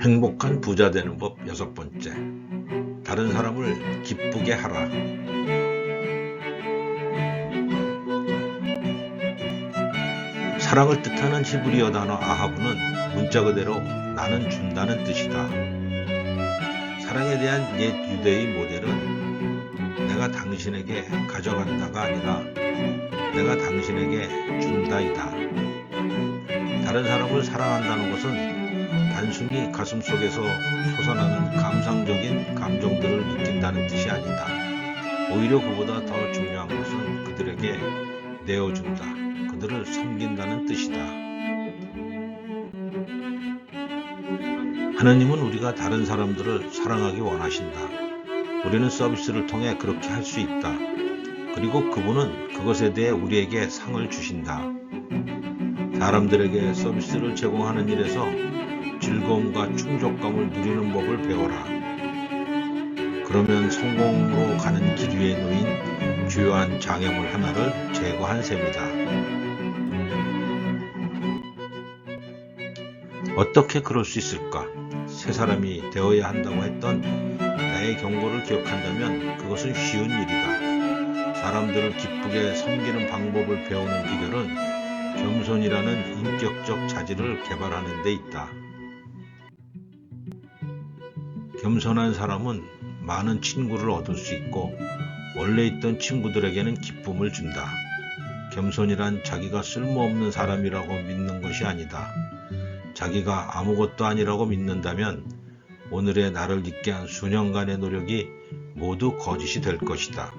행복한 부자 되는 법 여섯 번째. 다른 사람을 기쁘게 하라. 사랑을 뜻하는 히브리어 단어 아하브는 문자 그대로 나는 준다는 뜻이다. 사랑에 대한 옛 유대의 모델은 내가 당신에게 가져간다가 아니라 내가 당신에게 준다이다. 다른 사람을 사랑한다는 것은 단순히 가슴 속에서 솟아나는 감상적인 감정들을 느낀다는 뜻이 아니다. 오히려 그보다 더 중요한 것은 그들에게 내어준다. 그들을 섬긴다는 뜻이다. 하나님은 우리가 다른 사람들을 사랑하기 원하신다. 우리는 서비스를 통해 그렇게 할 수 있다. 그리고 그분은 그것에 대해 우리에게 상을 주신다. 사람들에게 서비스를 제공하는 일에서 즐거움과 충족감을 누리는 법을 배워라. 그러면 성공으로 가는 길 위에 놓인 주요한 장애물 하나를 제거한 셈이다. 어떻게 그럴 수 있을까? 새 사람이 되어야 한다고 했던 나의 경고를 기억한다면 그것은 쉬운 일이다. 사람들을 기쁘게 섬기는 방법을 배우는 비결은 겸손이라는 인격적 자질을 개발하는 데 있다. 겸손한 사람은 많은 친구를 얻을 수 있고 원래 있던 친구들에게는 기쁨을 준다. 겸손이란 자기가 쓸모없는 사람이라고 믿는 것이 아니다. 자기가 아무것도 아니라고 믿는다면 오늘의 나를 있게 한 수년간의 노력이 모두 거짓이 될 것이다.